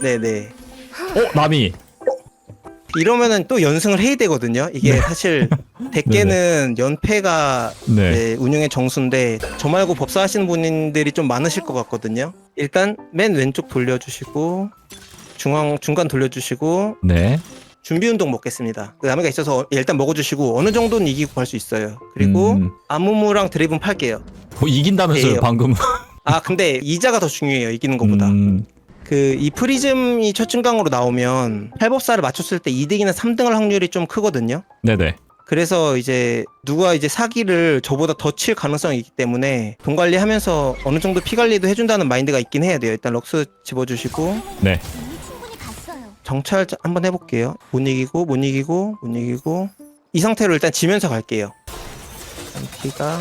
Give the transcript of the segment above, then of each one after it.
네네. 어 남이 이러면은 또 연승을 해야 되거든요. 이게 사실 대깨는 연패가 네. 네, 운영의 정수인데 저 말고 법사 하시는 분들이 좀 많으실 것 같거든요. 일단 맨 왼쪽 돌려주시고 중앙 중간 돌려주시고 네. 준비 운동 먹겠습니다. 그 나무가 있어서 일단 먹어주시고 어느 정도는 이기고 갈 수 있어요. 그리고 음. 아무무랑 드레이븐 팔게요. 뭐 이긴다면서요 예. 방금. 아 근데 이자가 더 중요해요. 이기는 것보다. 음, 그 이 프리즘이 첫 증강으로 나오면 팔법사를 맞췄을 때 2등이나 3등할 확률이 좀 크거든요. 네네. 그래서 이제 누가 이제 사기를 저보다 더 칠 가능성이 있기 때문에 돈 관리하면서 어느 정도 피 관리도 해준다는 마인드가 있긴 해야 돼요. 일단 럭스 집어주시고 네. 이미 충분히 갔어요. 정찰 자- 한번 해볼게요. 못 이기고 못 이기고 못 이기고 이 상태로 일단 지면서 갈게요. 피가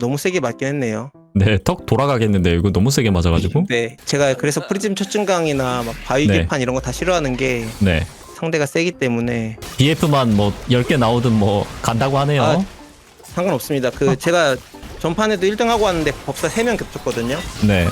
너무 세게 맞긴 했네요. 네. 턱 돌아가겠는데 이거 너무 세게 맞아가지고. 네, 제가 그래서 프리즘 첫 증강이나 막 바위 네. 개판 이런 거 다 싫어하는 게 네. 상대가 세기 때문에 BF만 뭐 10개 나오든 뭐 간다고 하네요. 아, 상관없습니다. 그 제가 전판에도 1등 하고 왔는데 법사 3명 겹쳤거든요. 네.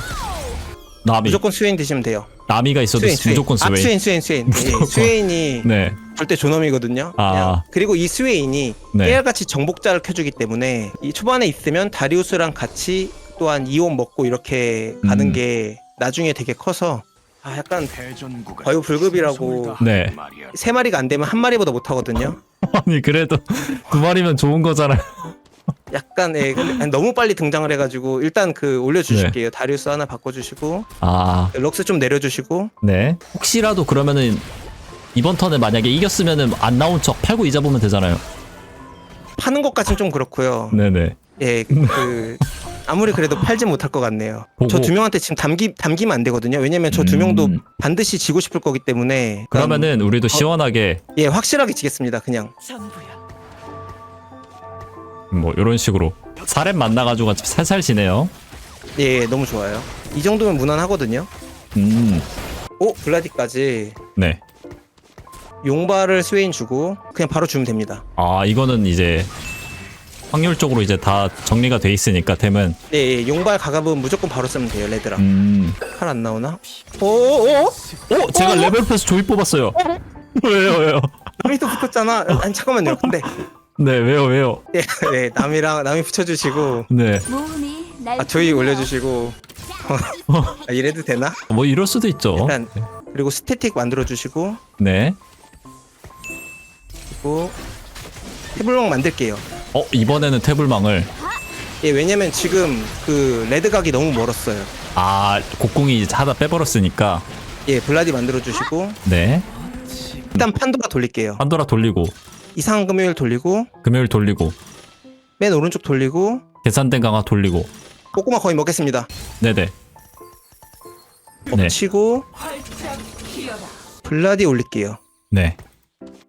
남이. 무조건 스웨인 드시면 돼요. 남이가 있어도 스웨인, 스웨인. 무조건 아, 스웨인. 스웨인, 스웨인, 스웨인. 무조건. 예, 스웨인이 네. 절대 존엄이거든요. 아. 그냥. 그리고 이 스웨인이 네. 깨알같이 정복자를 켜주기 때문에 이 초반에 있으면 다리우스랑 같이 또한 이온 먹고 이렇게 가는 음. 게 나중에 되게 커서 아 약간 과유 불급이라고 네. 세 마리가 안 되면 한 마리보다 못 하거든요. 아니 그래도 두 마리면 좋은 거잖아요. 약간 예, 근데 너무 빨리 등장을 해가지고 일단 그 네. 올려주실게요. 다리우스 하나 바꿔주시고 아, 럭스 좀 내려주시고 네. 혹시라도 그러면은 이번 턴에 만약에 이겼으면은 안 나온 척 팔고 이자 보면 되잖아요. 파는 것까지는 좀 그렇고요. 네네. 예, 그 아무리 그래도 팔지 못할 것 같네요. 저 두 명한테 지금 담기 담기면 안 되거든요. 왜냐면 저두 음. 명도 반드시 지고 싶을 거기 때문에 그러면은 우리도 시원하게 예 확실하게 지겠습니다. 그냥 뭐 이런 식으로 사렘 만나가지고 같이 살살 지내요. 예 너무 좋아요. 이 정도면 무난하거든요. 음, 오 블라디까지 네. 용발을 스웨인 주고 그냥 바로 주면 됩니다. 아 이거는 이제 확률적으로 이제 다 정리가 돼 있으니까 템은 예, 예 용발 가갑은 무조건 바로 쓰면 돼요. 레드랑 음. 칼 안 나오나? 오오오 어, 제가 레벨 패스 조이 뽑았어요. 왜요, 왜요? 남이도 붙었잖아. 아니 잠깐만요. 근데 네, 왜요, 왜요? 예, 네 남이랑 남이 붙여주시고 네. 날아 저희 부르네요. 올려주시고 아, 이래도 되나? 뭐 이럴 수도 있죠. 일단 그리고 스태틱 만들어 주시고 네. 그리고 태블럭 만들게요. 어, 이번에는 태블망을 예 왜냐면 지금 그 레드 각이 너무 멀었어요. 아, 곡궁이 이제 하다 빼버렸으니까 예 블라디 만들어 주시고 네. 일단 판도라 돌릴게요. 판도라 돌리고 이상한 금요일 돌리고 금요일 돌리고 맨 오른쪽 돌리고 계산된 강화 돌리고 꼬꼬마 거의 먹겠습니다. 네네. 네. 치고 블라디 올릴게요. 네.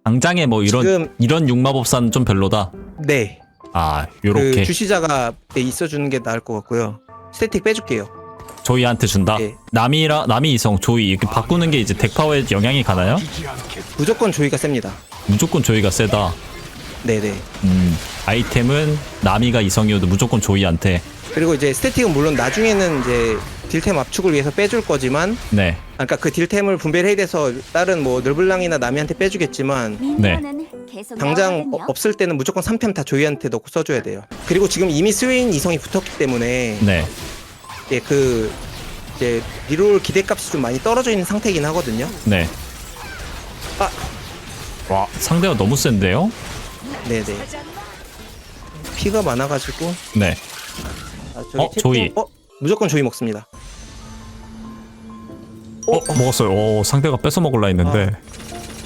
당장에 뭐 이런 지금 이런 육마법사는 좀 별로다. 네. 아, 그 요렇게 주시자가 네, 있어주는 게 나을 것 같고요. 스태틱 빼줄게요. 조이한테 준다. 네. 남이라 남이 이성 조이 이렇게 바꾸는 게 이제 덱 파워에 영향이 가나요? 무조건 조이가 셉니다. 무조건 조이가 세다. 네네. 음, 아이템은 남이가 이성이어도 무조건 조이한테. 그리고 이제 스태틱은 물론 나중에는 이제 딜템 압축을 위해서 빼줄 거지만 네. 아까 그러니까 그 딜템을 분배를 해야 돼서 다른 뭐 르블랑이나 나미한테 빼주겠지만 계속 당장. 어- 없을 때는 무조건 3템 다 조이한테 넣고 써줘야 돼요. 그리고 지금 이미 스웨인 이성이 붙었기 때문에 네. 예, 그 이제 리롤 기대값이 좀 많이 떨어져 있는 상태이긴 하거든요. 네. 아. 와, 상대가 너무 센데요? 네네. 피가 많아가지고 네. 아, 어, 채팅- 조이. 어, 무조건 조이 먹습니다. 어, 먹었어요. 오, 상대가 뺏어 먹을라 했는데.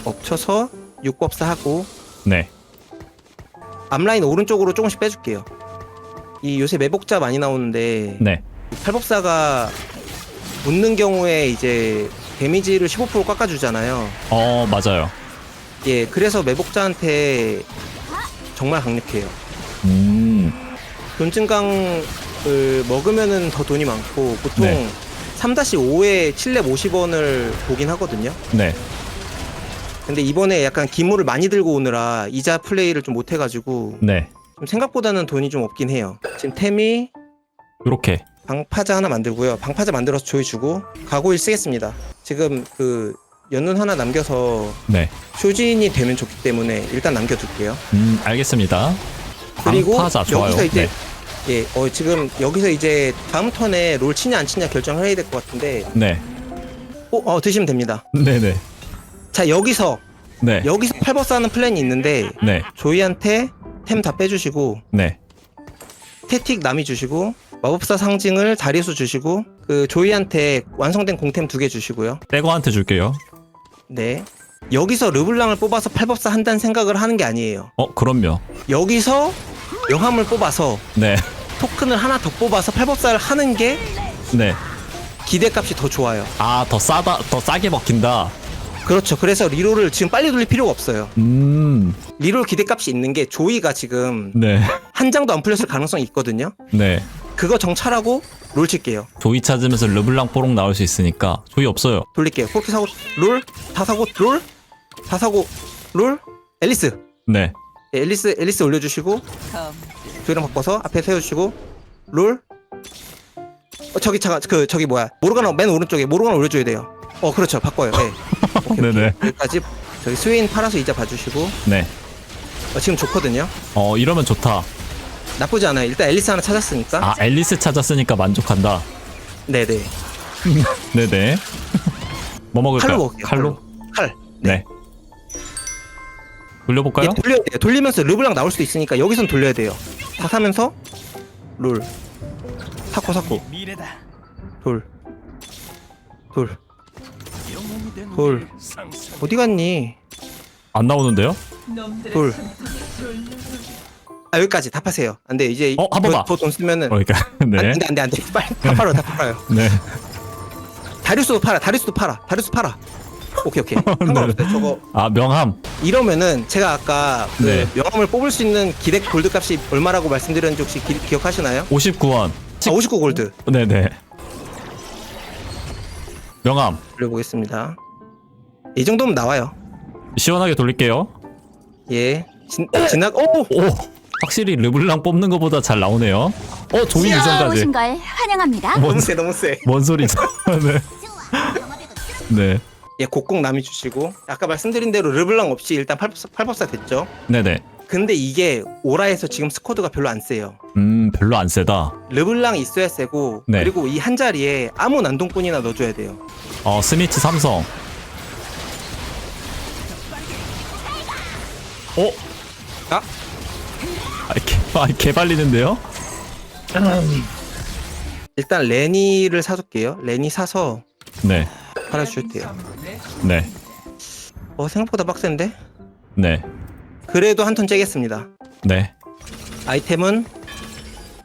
엎쳐서 육법사 하고 네. 앞라인 오른쪽으로 조금씩 빼줄게요. 이 요새 매복자 많이 나오는데 네. 팔법사가 붙는 경우에 이제 데미지를 15% 깎아주잖아요. 어, 맞아요. 예, 그래서 매복자한테 정말 강력해요. 음. 돈증강을 먹으면은 더 돈이 많고 보통 네. 3-5에 7렙 50원을 보긴 하거든요. 네. 근데 이번에 약간 기물을 많이 들고 오느라 이자 플레이를 좀 못해가지고 네. 좀 생각보다는 돈이 좀 없긴 해요. 지금 템이 요렇게. 방파자 하나 만들고요. 방파자 만들어서 조이 주고 가고일 쓰겠습니다. 지금 그 연눈 하나 남겨서 네. 쇼진이 되면 좋기 때문에 일단 남겨둘게요. 음, 알겠습니다. 그리고 방파자 좋아요. 여기서 이제 네. 예, 어 지금 여기서 이제 다음 턴에 롤 치냐 안 치냐 결정을 해야 될 것 같은데, 네. 어, 어 드시면 됩니다. 네, 네. 자 여기서 네. 여기서 팔버스 하는 플랜이 있는데 네. 조이한테 템 다 빼주시고 네. 태틱 남이 주시고 마법사 상징을 자리수 주시고 그 조이한테 완성된 공템 두 개 주시고요. 빼고한테 줄게요. 네. 여기서 르블랑을 뽑아서 팔법사 한다는 생각을 하는 게 아니에요. 어, 그럼요. 여기서 명함을 뽑아서 네. 토큰을 하나 더 뽑아서 팔법사를 하는 게 네. 기대값이 더 좋아요. 아, 더 싸다, 더 싸게 먹힌다. 그렇죠. 그래서 리롤을 지금 빨리 돌릴 필요가 없어요. 음. 리롤 기대값이 있는 게 조이가 지금 네. 한 장도 안 풀렸을 가능성이 있거든요. 네. 그거 정찰하고 롤 칠게요. 조이 찾으면서 르블랑 뽀록 나올 수 있으니까 조이 없어요. 돌릴게요. 그렇게 사고 롤, 다 사고 롤, 다 사고 롤, 앨리스. 네. 네, 앨리스 앨리스 올려주시고 조 이랑 바꿔서 앞에 세워주시고 롤. 어, 저기 잠깐 그 저기 뭐야 모르가나 맨 오른쪽에 모르가나 올려줘야 돼요. 어 그렇죠 바꿔요. 네. 오케이, 오케이. 네네. 여기까지 저기 스웨인 팔아서 이자 봐주시고 네. 어, 지금 좋거든요. 어, 이러면 좋다. 나쁘지 않아요. 일단 앨리스 하나 찾았으니까. 아, 앨리스 찾았으니까 만족한다. 네네. 네네. 뭐 먹을까요? 칼로 먹을게요. 칼로? 칼. 네. 돌려볼까요? 예, 돌려야 돼요. 돌리면서 르블랑 나올 수도 있으니까 여기선 돌려야 돼요. 다 사면서 롤. 사코 사코. 돌. 돌. 돌. 어디 갔니? 안 나오는데요? 돌. 아 여기까지 다 파세요. 안돼 이제 어, 한 번만. 더돈 쓰면은 어, 그러니까 네. 안돼 안돼 안돼 빨리 다 팔아 다 팔아요. 네. 다리수도 팔아 다리수도 팔아 다리수 팔아. 오케이 오케이 상관없어요. 저거 아, 명함. 이러면은 제가 아까 그 네. 명함을 뽑을 수 있는 기대 골드 값이 얼마라고 말씀드렸는지 혹시 기, 기억하시나요? 59원. 아, 59 골드 네네. 명함. 돌려보겠습니다. 이 정도면 나와요. 시원하게 돌릴게요. 예. 진, 진학 오! 오! 확실히 르블랑 뽑는 것보다 잘 나오네요. 어, 조이 유전까지. 오신 걸 환영합니다. 뭔, 너무 세 너무 세. 뭔 소리죠? 네. 네. 예, 곡곡 남이 주시고 아까 말씀드린 대로 르블랑 없이 일단 팔법사, 팔법사 됐죠. 네네. 근데 이게 오라에서 지금 스쿼드가 별로 안 세요. 음, 별로 안 세다. 르블랑 있어야 세고 네. 그리고 이 한 자리에 아무 난동꾼이나 넣어줘야 돼요. 어, 스미트 삼성. 어? 아? 아, 개, 아, 개 발리는데요? 일단 레니를 사줄게요. 레니 사서 네. 돼요. 네. 어 생각보다 빡센데? 네. 그래도 한 턴 째겠습니다. 네. 아이템은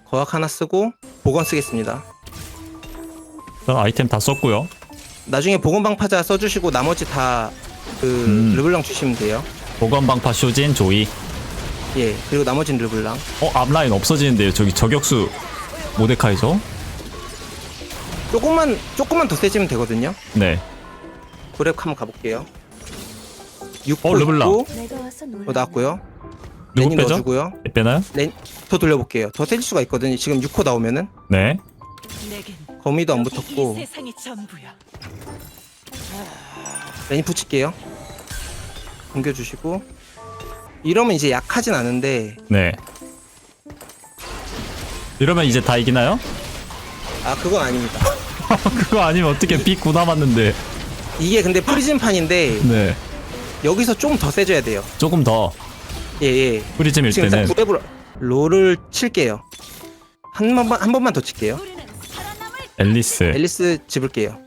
거학 하나 쓰고 보건 쓰겠습니다. 저 아이템 다 썼고요. 나중에 보건방파자 써주시고 나머지 다 그 음. 르블랑 주시면 돼요. 보건 방파 쇼진 조이. 예 그리고 나머지는 르블랑. 어, 앞라인 없어지는데요. 저기 저격수 모데카이죠? 조금만 조금만 더 세지면 되거든요. 네. 그랩 한번 가볼게요. 6호 어, 르블랑. 있고, 내가 와서 놀라. 어, 나왔고요. 누구 빼죠? 넣어주고요. 빼나요? 렌, 더 돌려볼게요. 더 세질 수가 있거든요. 지금 6호 나오면은 네. 내겐 거미도 안 붙었고 이 세상이 전부야. 레니 붙일게요. 옮겨주시고 이러면 이제 약하진 않은데 네. 이러면 이제 다 이기나요? 아 그건 아닙니다. 그거 아니면 어떻게 비9 남았는데. 이게 근데 프리즘판인데 네. 여기서 좀 더 세져야 돼요. 조금 더 예 예. 프리즘일 지금 일단 때는 9렙으로 롤을 칠게요. 한 번만 한 번만 더 칠게요. 앨리스. 앨리스 집을게요.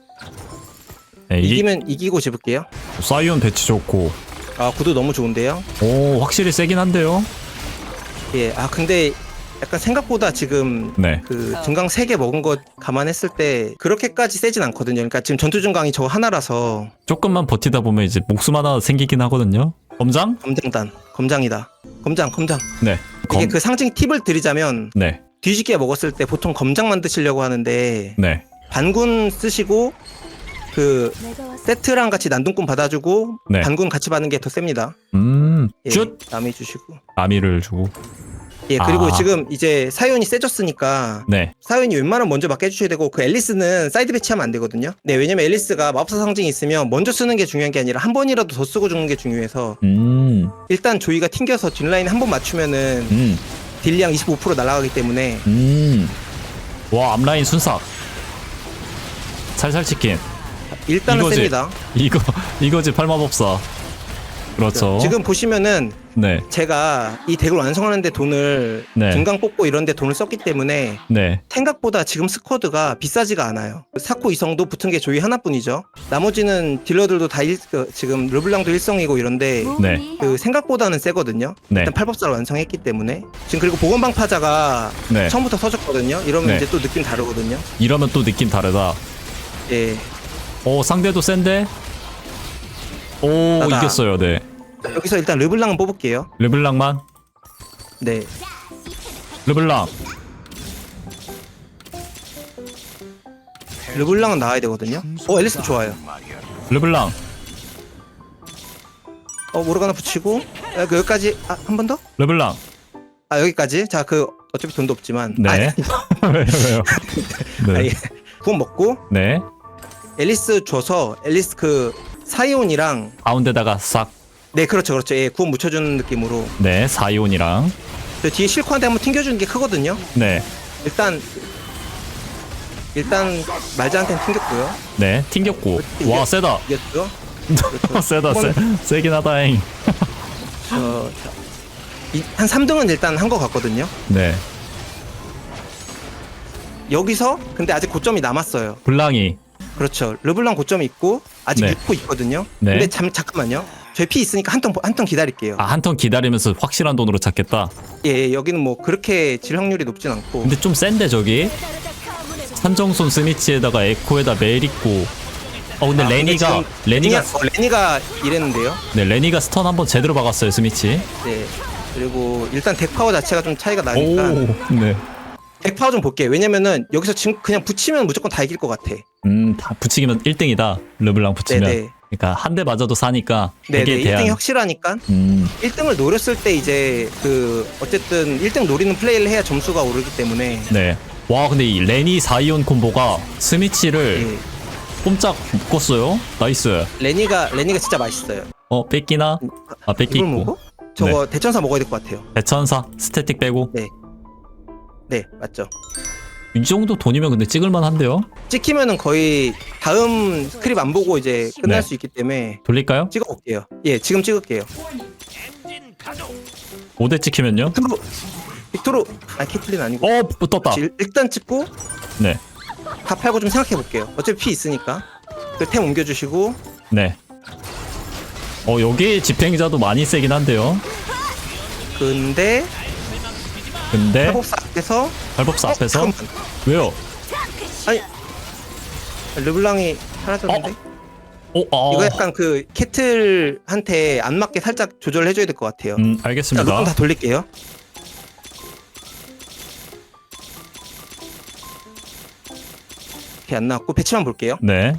네, 이기, 이기면 이기고 집을게요. 사이온 배치 좋고. 아 구도 너무 좋은데요. 오, 확실히 세긴 한데요. 예. 아 근데 약간 생각보다 지금 네. 그 증강 3개 먹은 거 감안했을 때 그렇게까지 세진 않거든요. 그러니까 지금 전투 증강이 저 하나라서 조금만 버티다 보면 이제 목숨 하나 생기긴 하거든요. 검장? 검장단, 검장이다. 검장, 검장. 네. 이게 검. 그 상징 팁을 드리자면 네. 뒤지게 먹었을 때 보통 검장 만드시려고 하는데 네. 반군 쓰시고 그 세트랑 같이 난동꾼 받아주고 네. 반군 같이 받는 게 더 셉니다. 음. 예, 슛. 남이 주시고 아미를 주고. 예 그리고 아. 지금 이제 사이온이 세졌으니까 네. 사이온이 웬만하면 먼저 맞게 해주셔야 되고 그 앨리스는 사이드 배치하면 안 되거든요. 네 왜냐면 앨리스가 마법사 상징이 있으면 먼저 쓰는 게 중요한 게 아니라 한 번이라도 더 쓰고 죽는 게 중요해서 음. 일단 조이가 튕겨서 뒷라인 한 번 맞추면은 음. 딜량 25% 날아가기 때문에 음. 와, 앞라인 순삭. 살살 치킨. 일단은 이거지. 셉니다. 이거 이거지 팔마법사. 그렇죠. 지금 보시면은 네. 제가 이 덱을 완성하는데 돈을 네. 중간 뽑고 이런데 돈을 썼기 때문에 네. 생각보다 지금 스쿼드가 비싸지가 않아요. 사코 이성도 붙은 게 조이 하나뿐이죠. 나머지는 딜러들도 다 일, 그, 지금 르블랑도 일성이고 이런데 네. 그 생각보다는 세거든요. 네. 일단 팔법사를 완성했기 때문에 지금 그리고 보건방파자가 네. 처음부터 서졌거든요. 이러면 네. 이제 또 느낌 다르거든요. 이러면 또 느낌 다르다. 예. 오, 상대도 센데? 오, 나다. 이겼어요. 네. 여기서 일단 르블랑은 뽑을게요. 르블랑만. 네. 르블랑. 르블랑은 나와야 되거든요. 어 앨리스 좋아요. 르블랑. 어 모르가나 붙이고 아, 그 여기까지 아, 한 번 더? 르블랑. 아 여기까지. 자 그 어차피 돈도 없지만 네. 아, 왜요, 왜요? 아니, 네. 구원 먹고 네. 앨리스 줘서 앨리스 그 사이온이랑 가운데다가 싹. 네 그렇죠 그렇죠 예 구원 묻혀주는 느낌으로 네. 사이온이랑. 저 뒤에 실크한테 한번 튕겨주는 게 크거든요. 네. 일단 일단 말자한테는 튕겼고요. 네. 튕겼고. 와, 세다. 이겼죠. 세다, 세. 세긴 하다잉. 저, 자, 이- 한 3등은 일단 한 것 같거든요. 네. 여기서 근데 아직 고점이 남았어요. 블랑이. 그렇죠. 르블랑 고점이 있고 아직 네. 6호 있거든요. 네. 근데 잠 잠깐만요. 저희 피 있으니까 한 턴 한 턴 기다릴게요. 아, 한 턴 기다리면서 확실한 돈으로 찾겠다. 예, 예, 여기는 뭐 그렇게 질 확률이 높진 않고. 근데 좀 센데, 저기? 산정손 스미치에다가 에코에다 멜 있고. 어, 근데 아, 근데 레니가, 지금 레니가, 어, 레니가 이랬는데요. 네, 레니가 스턴 한번 제대로 박았어요, 스미치. 네. 그리고 일단 덱 파워 자체가 좀 차이가 나니까 네. 덱 파워 좀 볼게 요. 왜냐면은 여기서 지금 그냥 붙이면 무조건 다 이길 것 같아. 음, 다 붙이기면 1등이다. 르블랑 붙이면. 네네. 그러니까 한 대 맞아도 사니까 네, 되게 네. 대한. 1등이 확실하니까 음, 1등을 노렸을 때 이제 그 어쨌든 1등 노리는 플레이를 해야 점수가 오르기 때문에 네. 와, 근데 이 레니 사이온 콤보가 스미치를 예. 꼼짝 묶었어요. 나이스. 레니가 레니가 진짜 맛있어요. 어, 뺏기나? 아, 뺏기 이걸 있고. 먹어? 저거 대천사 먹어야 될 것 같아요. 대천사 스태틱 빼고. 네, 맞죠. 이 정도 돈이면 근데 찍을만 한데요? 찍히면은 거의 다음 스크립 안 보고 이제 끝날 네. 수 있기 때문에 돌릴까요? 찍어 볼게요. 예, 지금 찍을게요. 5대 찍히면요? 빅토르, 빅토르, 아 캐틀린 아니고. 어, 떴다. 일- 일단 찍고 네. 다 팔고 좀 생각해 볼게요. 어차피 피 있으니까. 그템 옮겨주시고 네. 어, 여기 집행자도 많이 세긴 한데요. 근데 근데 팔법사 앞에서 발법사 어, 앞에서 잠깐만. 왜요? 아니 르블랑이 사라졌는데 어, 어. 이거 약간 그 캐틀한테 안 맞게 살짝 조절해줘야 될 것 같아요. 음, 자, 알겠습니다. 녹음 다 돌릴게요. 이렇게 안 나왔고 배치만 볼게요. 네.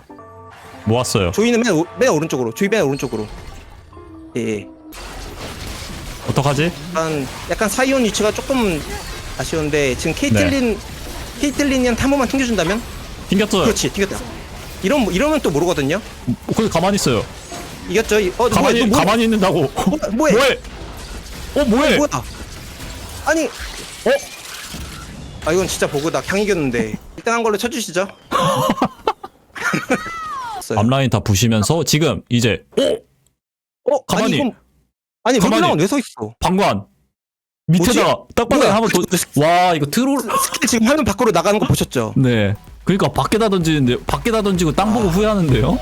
모았어요. 조이는 맨, 오, 맨 오른쪽으로, 조이 맨 오른쪽으로. 예, 예. 어떡하지? 약간 약간 사이온 위치가 조금 아쉬운데 지금 케이틀린 네. 케이틀린이한테 한 번만 튕겨준다면 튕겼어요. 그렇지 튕겼다. 이런 이러면 또 모르거든요. 어, 근데 가만히 있어요. 이겼죠. 이- 어, 가만히 뭐야, 너 가만히 있는다고. 뭐, 뭐해? 뭐해? 어, 뭐해? 뭐야? 아니, 어? 아 이건 진짜 보고다. 강 이겼는데 1등한 걸로 쳐주시죠. 앞라인 다 부시면서 지금 이제 어? 어, 가만히. 아니, 이건, 아니 가만히. 르블랑은 왜 서 있어? 방관 밑에다가 딱방에 뭐야? 한번 더. 와 이거 트롤. 스킬 지금 화면 밖으로 나가는 거 보셨죠? 네. 그러니까 밖에다 던지는데 밖에다 던지고 땅 보고 후회하는데요?